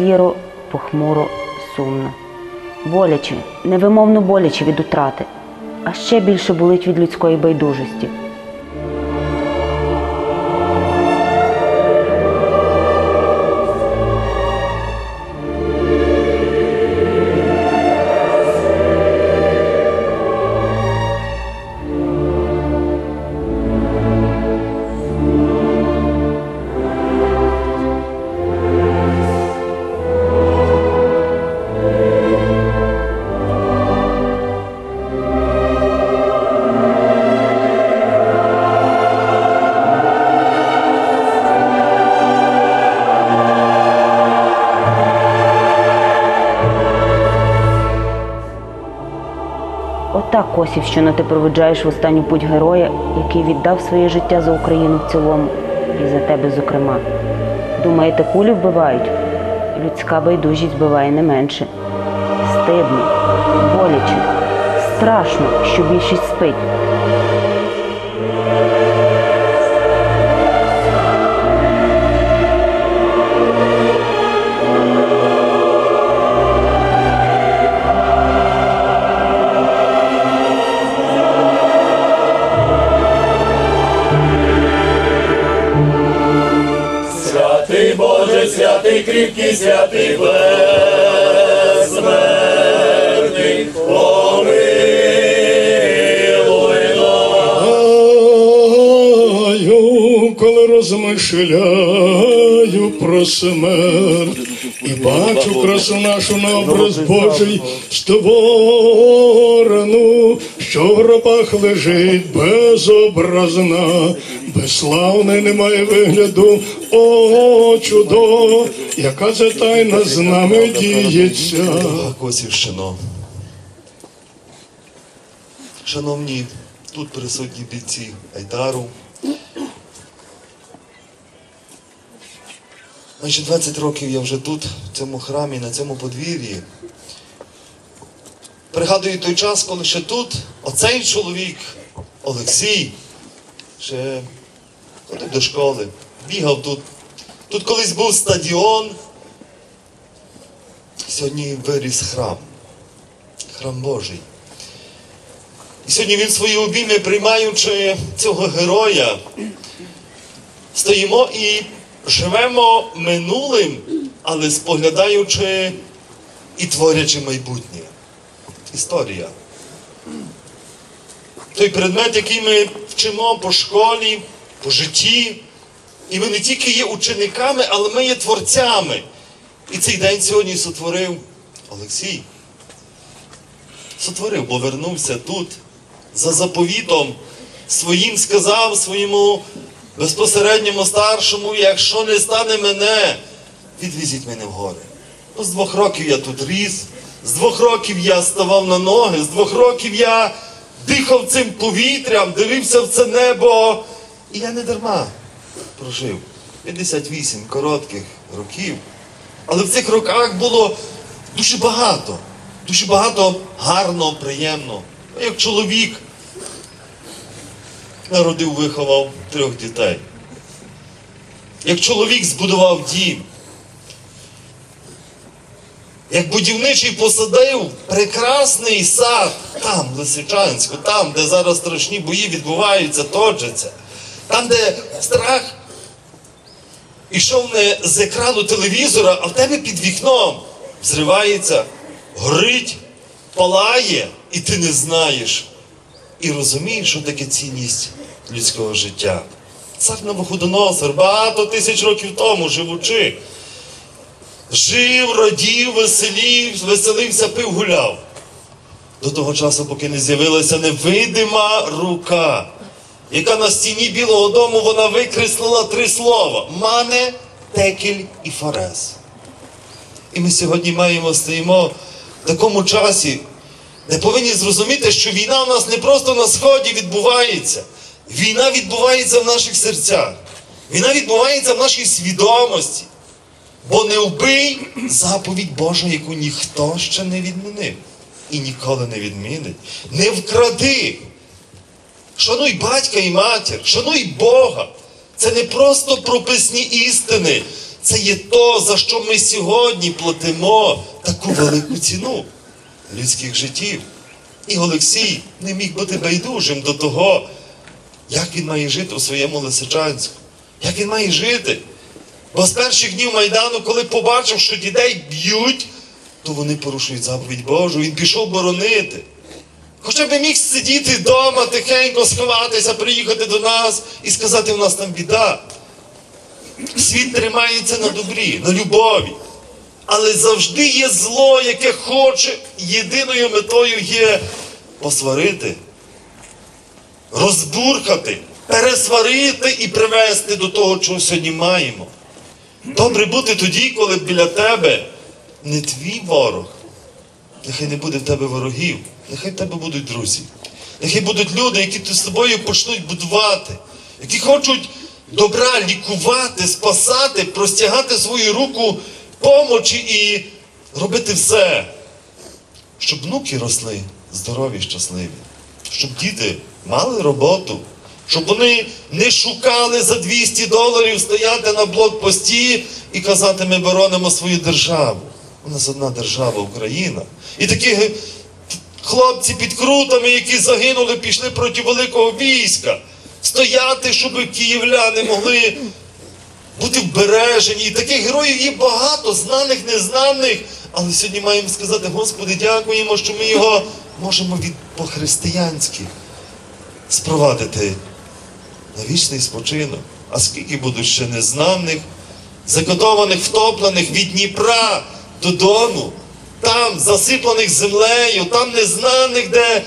сіро, похмуро, сумно. Боляче, невимовно боляче від утрати, а ще більше болить від людської байдужості. Косівщина, ти проведжаєш в останню путь героя, який віддав своє життя за Україну в цілому і за тебе, зокрема. Думаєте, кулі вбивають? Людська байдужість вбиває не менше. Стидно, боляче, страшно, що більшість спить. Святий Боже, святий кріпкий, святий безсмертний, помилуй. Знаю, коли розмишляю про смерть і бачу красу нашу на образ Божий створену, що в гробах лежить безобразна, безславна й немає вигляду, о чудо, яка це тайна з нами діється. Косівщино. Шановні тут присутні бійці Айдару. Майже 20 років я вже тут, в цьому храмі, на цьому подвір'ї. Пригадую той час, коли ще тут оцей чоловік, Олексій, ще ходив до школи, бігав тут. Тут колись був стадіон, Сьогодні виріс храм, храм Божий. І сьогодні він свої обійми, приймаючи цього героя, стоїмо і живемо минулим, але споглядаючи і творячи майбутнє. Історія. Той предмет, який ми вчимо по школі, по житті. І ми не тільки є учениками, але ми є творцями. І цей день сьогодні сотворив Олексій. Сотворив, бо вернувся тут за заповітом своїм сказав своєму безпосередньому старшому, якщо не стане мене, відвізіть мене в гори. Ну, з двох років я тут ріс, з двох років я ставав на ноги, з двох років я дихав цим повітрям, дивився в це небо. І я не дарма прожив 58 коротких років. Але в цих роках було дуже багато, дуже багато гарного, приємного. Я Як чоловік народив, виховав трьох дітей. Як чоловік збудував дім. Як будівничий посадив прекрасний сад там, в Лисичанську, там, де зараз страшні бої відбуваються, точаться, там, де страх ішов не з екрану телевізора, а в тебе під вікном зривається, горить, палає, і ти не знаєш. І розумієш, що таке цінність людського життя. Цар Навуходоносор багато тисяч років тому живучи, жив, радів, веселів, веселився, пив, гуляв. До того часу, поки не з'явилася невидима рука, яка на стіні Білого дому вона викреслила три слова: мане, текель і фарес. І ми сьогодні маємо стоїмо в такому часі, де повинні зрозуміти, що війна в нас не просто на сході відбувається. Війна відбувається в наших серцях. Війна відбувається в нашій свідомості. Бо не вбий заповідь Божа, яку ніхто ще не відмінив і ніколи не відмінить. Не вкради. Шануй батька і матір, шануй Бога. Це не просто прописні істини, Це є то, за що ми сьогодні платимо таку велику ціну людських життів. І Олексій не міг бути байдужим до того, як він має жити у своєму Лисичанську, як він має жити. Бо з перших днів Майдану, коли побачив, що дітей б'ють, то вони порушують заповідь Божу, він пішов боронити. Хоча б міг сидіти вдома, тихенько сховатися, приїхати до нас і сказати, у нас там біда. Світ тримається на добрі, на любові. Але завжди є зло, яке хоче, єдиною метою є посварити, розбурхати, пересварити і привести до того, чого сьогодні маємо. Добре бути тоді, коли біля тебе не твій ворог. Нехай не буде в тебе ворогів, нехай в тебе будуть друзі. Нехай будуть люди, які з тобою почнуть будувати, які хочуть добра лікувати, спасати, простягати свою руку помочі і робити все, щоб внуки росли здорові, щасливі, щоб діти мали роботу, щоб вони не шукали за 200 доларів стояти на блокпості і казати, ми боронимо свою державу. У нас одна держава Україна. І такі хлопці під крутами, які загинули, пішли проти великого війська. Стояти, щоб київляни могли бути вбережені. І таких героїв є багато, знаних, незнаних. Але сьогодні маємо сказати, Господи, дякуємо, що ми його можемо від по-християнськи спровадити на вічний спочинок. А скільки будуть ще незнаних, закотованих, втоплених від Дніпра додому, там засипаних землею, там незнаних, де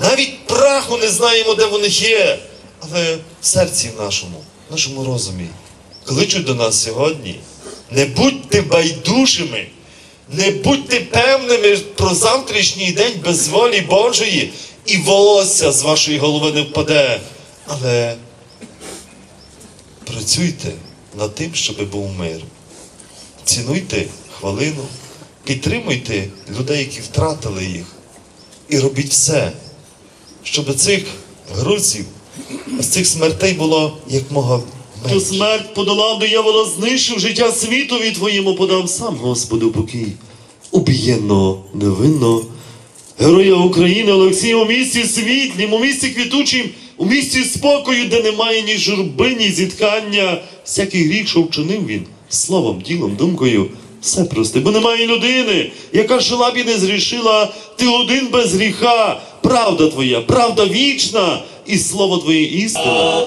навіть праху не знаємо, де вони є. Але в серці нашому, в нашому розумі, кличуть до нас сьогодні. Не будьте байдужими, не будьте певними про завтрашній день без волі Божої, і волосся з вашої голови не впаде. Але працюйте над тим, щоб був мир. Цінуйте хвилину, підтримуйте людей, які втратили їх, і робіть все, щоб цих грузів, з цих смертей було якмога Ту менше. смерть подолав диявола, знищив життя світові твоєму подав сам Господу покій. Убієнно, невинно. Героя України Олексія у місті світлім, у місті квітучим, у місці спокою, де немає ні журби, ні зіткання. Всякий гріх, що вчинив він, словом, ділом, думкою, все прости, бо немає людини, яка жила б і не зрішила, ти один без гріха. Правда твоя, правда вічна, і слово твоє істина.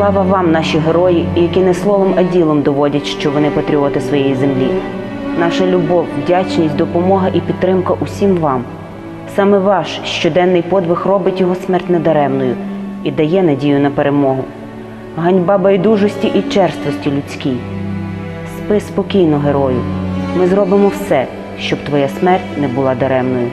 Слава вам, наші герої, які не словом, а ділом доводять, що вони патріоти своєї землі. Наша любов, вдячність, допомога і підтримка усім вам. Саме ваш щоденний подвиг робить його смерть недаремною і дає надію на перемогу. Ганьба байдужості і черствості людській. Спи спокійно, герою. Ми зробимо все, щоб твоя смерть не була даремною.